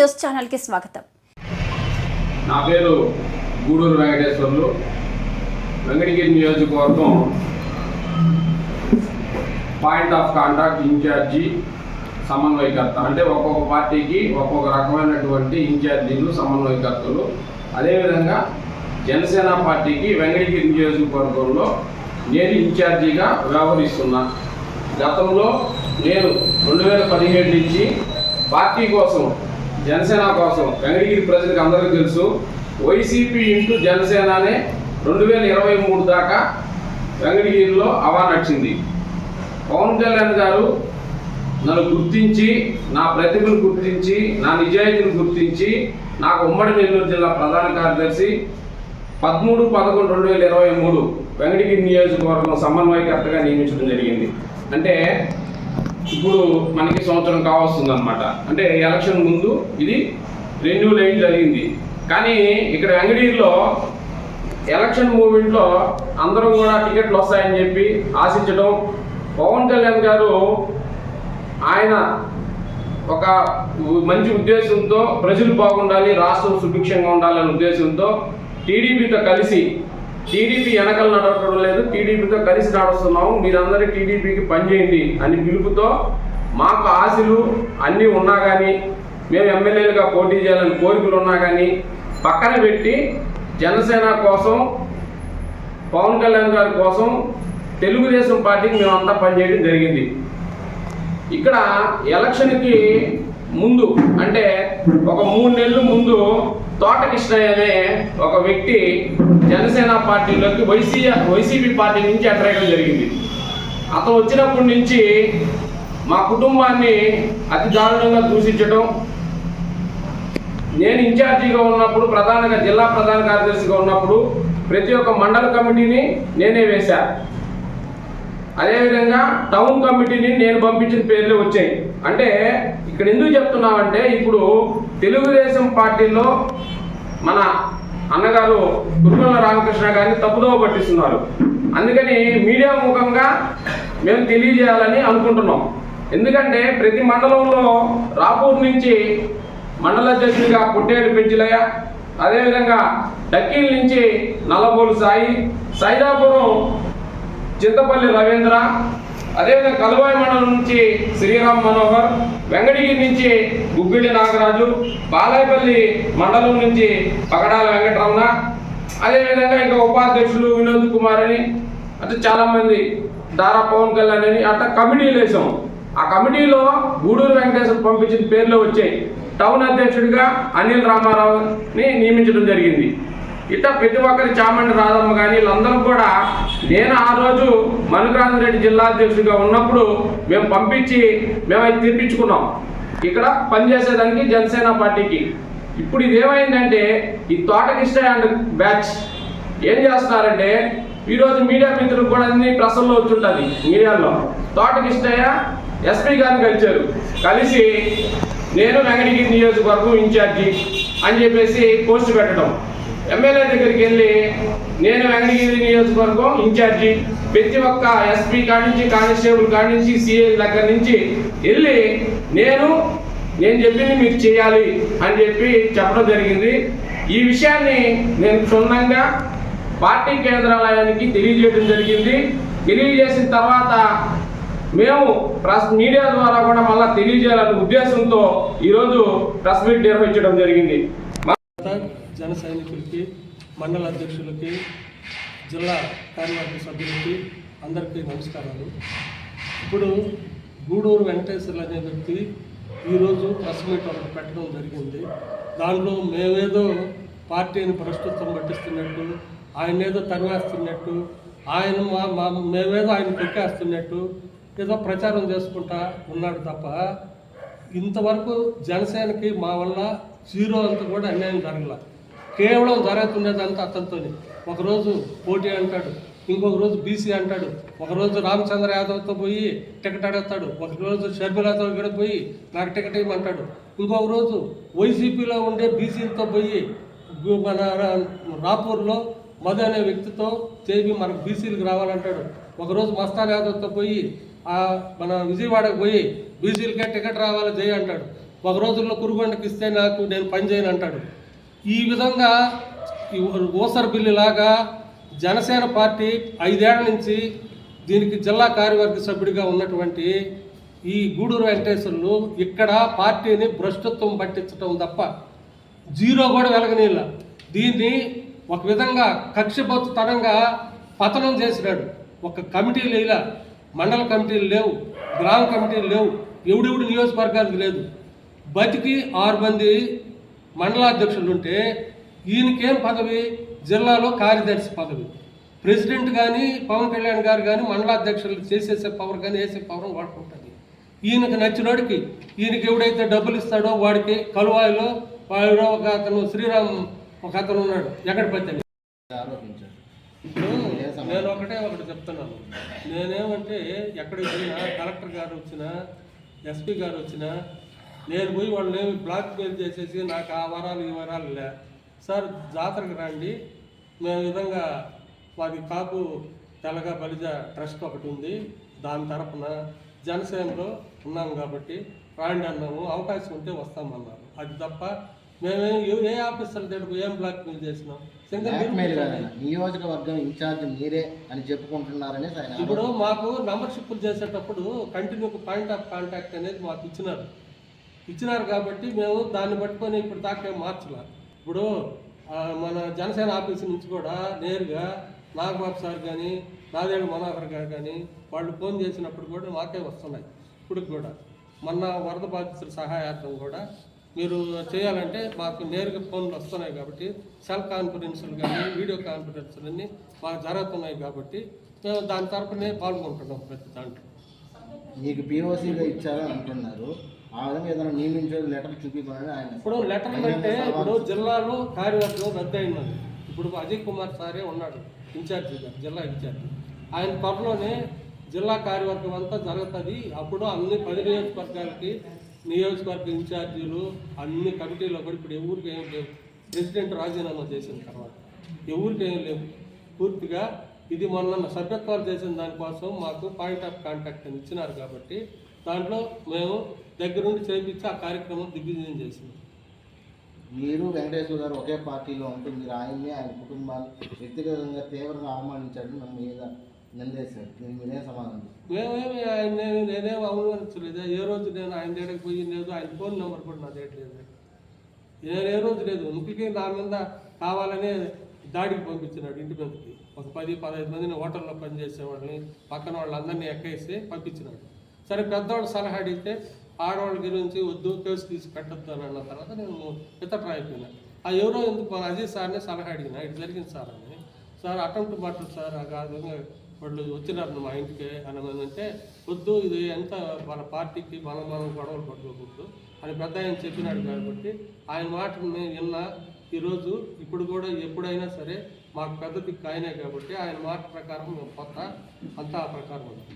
News ఛానల్కి స్వాగతం. నా పేరు గూడూరు వెంకటేశ్వర్లు. వెంకటగిరి నియోజకవర్గం పాయింట్ ఆఫ్ కాంటాక్ట్ ఇన్ఛార్జి సమన్వయకర్త. అంటే ఒక్కొక్క పార్టీకి ఒక్కొక్క రకమైనటువంటి ఇన్ఛార్జీలు సమన్వయకర్తలు. అదేవిధంగా జనసేన పార్టీకి వెంకటగిరి నియోజకవర్గంలో నేను ఇన్ఛార్జిగా వ్యవహరిస్తున్నా. గతంలో నేను రెండు వేల పదిహేడు నుంచి పార్టీ కోసం జనసేన కోసం. వెంకటగిరి ప్రజలకు అందరికీ తెలుసు వైసీపీ ఇంటూ జనసేన అనే రెండు వేల ఇరవై మూడు దాకా వెంకటగిరిలో అవా నచ్చింది పవన్ కళ్యాణ్ గారు నన్ను గుర్తించి నా ప్రతిభను గుర్తించి నా నిజాయితీని గుర్తించి నాకు ఉమ్మడి నెల్లూరు జిల్లా ప్రధాన కార్యదర్శి పదమూడు పదకొండు రెండు వేల ఇరవై మూడు వెంకటగిరి నియోజకవర్గం సమన్వయకర్తగా నియమించడం జరిగింది. అంటే ఇప్పుడు మనకి సంవత్సరం కావస్తుంది అనమాట అంటే ఎలక్షన్ ముందు ఇది రెన్యూల్ అయ్యి జరిగింది. కానీ ఇక్కడ అంగడిలో ఎలక్షన్ మూమెంట్లో అందరూ కూడా టికెట్లు వస్తాయని చెప్పి ఆశించడం పవన్ కళ్యాణ్ గారు ఆయన ఒక మంచి ఉద్దేశంతో ప్రజలు బాగుండాలి రాష్ట్రం సుభిక్షంగా ఉండాలనే ఉద్దేశంతో టీడీపీతో కలిసి టీడీపీ వెనకలు నడవడం లేదు. టీడీపీతో కలిసి నడుస్తున్నాము. మీరందరూ టీడీపీకి పనిచేయండి అని పిలుపుతో మాకు ఆశలు అన్నీ ఉన్నా కానీ మేము ఎమ్మెల్యేలుగా పోటీ చేయాలని కోరికలు ఉన్నా కానీ పక్కన పెట్టి జనసేన కోసం పవన్ కళ్యాణ్ గారి కోసం తెలుగుదేశం పార్టీకి మేమంతా పనిచేయడం జరిగింది. ఇక్కడ ఎలక్షన్కి ముందు అంటే ఒక మూడు నెలల ముందు తోటకృష్ణయ్య అనే ఒక వ్యక్తి జనసేన పార్టీలోకి వైసీ వైసీపీ పార్టీ నుంచి ఎంటర్ జరిగింది. అతను వచ్చినప్పటి నుంచి మా కుటుంబాన్ని అతి దారుణంగా దూషించడం నేను ఇన్ఛార్జిగా ఉన్నప్పుడు ప్రధానంగా జిల్లా ప్రధాన కార్యదర్శిగా ఉన్నప్పుడు ప్రతి ఒక్క మండల కమిటీని నేనే వేశా. అదేవిధంగా టౌన్ కమిటీని నేను పంపించిన పేర్లే వచ్చాయి. అంటే ఇక్కడ ఎందుకు చెప్తున్నామంటే ఇప్పుడు తెలుగుదేశం పార్టీలో మన అన్నగారు గురుకుల రామకృష్ణ గారిని తప్పుదోవ పట్టిస్తున్నారు. అందుకని మీడియా ముఖంగా మేము తెలియజేయాలని అనుకుంటున్నాం. ఎందుకంటే ప్రతి మండలంలో రాపూర్ నుంచి మండల అధ్యక్షుడిగా పుట్టేడు పెంచిలయ్య అదేవిధంగా డక్కీల్ నుంచి నల్లబోలు సాయి సైదాపురం చింతపల్లి రవీంద్ర అదేవిధంగా కలువాయి మండలం నుంచి శ్రీరామ్ మనోహర్ వెంకటగిరి నుంచి గుగ్గిళ్ళి నాగరాజు బాలాయపల్లి మండలం నుంచి పగడాల వెంకటరమణ అదేవిధంగా ఇంకా ఉపాధ్యక్షులు వినోద్ కుమార్ అని అంటే చాలామంది దారా పవన్ కళ్యాణ్ అని అట్లా కమిటీలు వేసాం. ఆ కమిటీలో గూడూరు వెంకటేశ్వర పంపించిన పేర్లు వచ్చాయి. టౌన్ అధ్యక్షుడిగా అనిల్ రామారావుని నియమించడం జరిగింది. ఇట్లా ప్రతి ఒక్కరి చామండి రాధమ్మ కానీ వీళ్ళందరూ కూడా నేను ఆ రోజు మనుగ్రాంధరెడ్డి జిల్లా అధ్యక్షుడిగా ఉన్నప్పుడు మేము పంపించి మేము అవి తెప్పించుకున్నాం ఇక్కడ పనిచేసేదానికి జనసేన పార్టీకి. ఇప్పుడు ఇది ఏమైందంటే ఈ తోటకిష్ట అండ్ బ్యాచ్ ఏం చేస్తున్నారంటే ఈరోజు మీడియా మిత్రులు కూడా అన్ని ప్రసల్లో వచ్చుంటుంది మీడియాలో. తోటకిష్టయ్య ఎస్పీ గారిని కలిశారు. కలిసి నేను వెంకటగిరి నియోజకవర్గం ఇన్ఛార్జి అని చెప్పేసి పోస్ట్ పెట్టడం. ఎమ్మెల్యే దగ్గరికి వెళ్ళి నేను వెంకటగిరి నియోజకవర్గం ఇన్ఛార్జి ప్రతి ఒక్క ఎస్పీ కాడి నుంచి కానిస్టేబుల్ కాడి నుంచి సిఐ దగ్గర నుంచి వెళ్ళి నేను నేను చెప్పింది మీరు చేయాలి అని చెప్పి చెప్పడం జరిగింది. ఈ విషయాన్ని నేను క్షుణ్ణంగా పార్టీ కేంద్రాలయానికి తెలియజేయడం జరిగింది. తెలియజేసిన తర్వాత మేము ప్రెస్ మీడియా ద్వారా కూడా మళ్ళీ తెలియజేయాలనే ఉద్దేశంతో ఈరోజు ప్రెస్ మీట్ నిర్వహించడం జరిగింది. జన సైనికులకి మండల అధ్యక్షులకి జిల్లా కార్యవర్గ సభ్యులకి అందరికీ నమస్కారాలు. ఇప్పుడు గూడూరు వెంకటేశ్వర్లు అనే వ్యక్తి ఈరోజు ప్రెస్ మీట్ ఒకటి పెట్టడం జరిగింది. దానిలో మేమేదో పార్టీని ప్రస్తుతం పట్టిస్తున్నట్టు ఆయన ఏదో తరివేస్తున్నట్టు ఆయన మా మా మేమేదో ఆయన పెట్టేస్తున్నట్టు ఏదో ప్రచారం చేసుకుంటా ఉన్నాడు తప్ప ఇంతవరకు జనసేనకి మా వల్ల జీరో అంత కూడా అన్యాయం జరగలేదు కేవలం జరుగుతున్నదంతా అతనితోనే. ఒకరోజు పోటీ అంటాడు ఇంకొక రోజు బీసీ అంటాడు ఒకరోజు రామచంద్ర యాదవ్తో పోయి టికెట్ అడుగుతాడు ఒకరోజు షర్మిలాతో ఇక్కడ పోయి నాకు టికెట్ ఇవ్వమంటాడు. ఇంకొక రోజు వైసీపీలో ఉండే బీసీలతో పోయి మన రా- రాపూర్లో మధు అనే వ్యక్తితో చేపి మనకు బీసీలకు రావాలంటాడు. ఒకరోజు మస్తాన్ యాదవ్తో పోయి మన విజయవాడకు పోయి బీసీలకే టికెట్ రావాలి జయ అంటాడు. ఒక రోజుల్లో కురుగొండకి ఇస్తే నాకు నేను పని చేయను అంటాడు. ఈ విధంగా ఈ ఓసర్ బిల్లు లాగా జనసేన పార్టీ ఐదేళ్ళ నుంచి దీనికి జిల్లా కార్యవర్గ సభ్యుడిగా ఉన్నటువంటి ఈ గూడూరు వెంకటేశ్వర్లు ఇక్కడ పార్టీని భ్రష్టత్వం పట్టించడం తప్ప జీరో కూడా వెలగనీళ్ళ దీన్ని ఒక విధంగా కక్షబోతుతనంగా పతనం చేసినాడు. ఒక కమిటీలు ఇలా మండల కమిటీలు లేవు. గ్రామ కమిటీలు లేవు. ఎవడెవడు నియోజకవర్గానికి లేదు. బతికి ఆరు మంది మండలాధ్యక్షులు ఉంటే ఈయనకేం పదవి? జిల్లాలో కార్యదర్శి పదవి. ప్రెసిడెంట్ కానీ పవన్ కళ్యాణ్ గారు కానీ మండలాధ్యక్షులు చేసేసే పవర్ కానీ వేసే పవర్ వాడుకుంటుంది ఈయనకు నచ్చినోడికి ఈయనకి ఎవడైతే డబ్బులు ఇస్తాడో వాడికి కలువాయిలో వాడు ఒక అతను శ్రీరామ్ ఒక అతను ఉన్నాడు. ఎక్కడ ఇప్పుడు నేను ఒకటే ఒకటి చెప్తున్నాను. నేనేమంటే ఎక్కడికి పోయినా కలెక్టర్ గారు వచ్చినా ఎస్పీ గారు వచ్చినా నేను పోయి వాళ్ళని ఏమి బ్లాక్ మెయిల్ చేసేసి నాకు ఆ వరాలు ఈ వరాలు లే. సార్ జాతరకు రండి. మేము విధంగా మాది కాపు తెలగ బలిజ ట్రస్ట్ ఒకటి ఉంది. దాని తరపున జనసేనలో ఉన్నాం కాబట్టి రాండి అన్నాము. అవకాశం ఉంటే వస్తామన్నారు. అది తప్ప మేమేం ఏ- ఆఫీసర్ దగ్గర ఏం బ్లాక్ మెయిల్ చేసినాం? సింగల్ బ్లాక్మెయిల్ కాదన్న. నియోజకవర్గం ఇన్ఛార్జ్ మీరే అని చెప్పుకుంటున్నారని ఇప్పుడు మాకు మెంబర్షిప్లు చేసేటప్పుడు కంటిన్యూ పాయింట్ ఆఫ్ కాంటాక్ట్ అనేది మాకు ఇచ్చినారు. ఇచ్చినారు కాబట్టి మేము దాన్ని పట్టుకొని ఇప్పుడు దాకా ఏం మార్చలే. ఇప్పుడు మన జనసేన ఆఫీస్ నుంచి కూడా నేరుగా నాగబాబు సార్ కానీ నాదేడు మనోహర్ గారు కానీ వాళ్ళు ఫోన్ చేసినప్పుడు కూడా మాకే వస్తున్నాయి. ఇప్పుడు కూడా. మొన్న వరద బాధితుల సహాయార్థం కూడా మీరు చేయాలంటే మాకు నేరుగా ఫోన్లు వస్తున్నాయి కాబట్టి సెల్ కాన్ఫరెన్సులు కానీ వీడియో కాన్ఫరెన్స్లు అన్నీ మాకు జరుగుతున్నాయి కాబట్టి మేము దాని తరపునే పాల్గొంటున్నాం ప్రతి దాంట్లో. మీకు పిఓసీగా ఇచ్చారని అంటున్నారు. ఆ విధంగా ఏదైనా నియమించే లెటర్ చూపించాలని ఆయన ఇప్పుడు లెటర్లు అంటే ఇప్పుడు జిల్లాలో కార్యవర్గం రద్దు అయినది ఇప్పుడు అజయ్ కుమార్ సారే ఉన్నాడు ఇన్ఛార్జిగా జిల్లా ఇన్ఛార్జి. ఆయన త్వరలోనే జిల్లా కార్యవర్గం అంతా జరుగుతుంది. అప్పుడు అన్ని పది నియోజకవర్గాలకి నియోజకవర్గ ఇన్ఛార్జీలు అన్ని కమిటీలో కూడా ఇప్పుడు ఎవరికి ఏం లేవు. ప్రెసిడెంట్ రాజీనామా చేసిన తర్వాత. ఎవరికి ఏం లేవు. పూర్తిగా ఇది మొన్న సభ్యత్వాలు చేసిన దానికోసం మాకు పాయింట్ ఆఫ్ కాంటాక్ట్ అని ఇచ్చినారు కాబట్టి దాంట్లో మేము దగ్గరుండి చేయించి ఆ కార్యక్రమం దిగ్విజయం చేసింది. మీరు వెంకటేశ్వర గారు ఒకే పార్టీలో ఉంటే మీరు ఆయన్ని ఆయన కుటుంబాలు వ్యక్తిగతంగా తీవ్రంగా అవమానించాడు నన్ను మీద నిందేశారు. నేను మీరేం సమాధానం మేమేమి ఆయన నేను నేనేం అవమానించలేదు. ఏ రోజు నేను ఆయన దగ్గరకు పోయి లేదు ఆయన ఫోన్ నెంబర్ కూడా నా దగ్గర నేను ఏ రోజు లేదు. ఇంటికి నా మీద కావాలనే దాడికి పంపించినాడు ఇంటి పెద్దకి ఒక పది పదహైదు మందిని హోటల్లో పనిచేసే వాళ్ళని పక్కన వాళ్ళందరినీ ఎక్కేసి పంపించినాడు. సరే పెద్దవాళ్ళు సలహా అడిగితే ఆడవాళ్ళ గురించి వద్దు కేసు తీసి పెట్టద్దు అని అన్న తర్వాత నేను ఇతర అయిపోయినా ఆ ఎవరో ఎందుకు మన అజయ్ సలహా అడిగిన ఇటు జరిగింది సార్ అని. సార్ అటెంప్ట్ బట్టలు సార్ ఆ కాదు వాళ్ళు వచ్చినారు మా ఇంటికి అని అంటే వద్దు ఇది ఎంత మన పార్టీకి మనం మనం గొడవలు పట్టుకోకూడదు అని పెద్ద ఆయన చెప్పినాడు కాబట్టి ఆయన మాటను నేను విన్నా ఈరోజు ఇప్పుడు కూడా ఎప్పుడైనా సరే మాకు పెద్ద దిక్కు ఆయనే కాబట్టి ఆయన మాట ప్రకారం మేము కొత్త అంతా ఆ ప్రకారం ఉంది.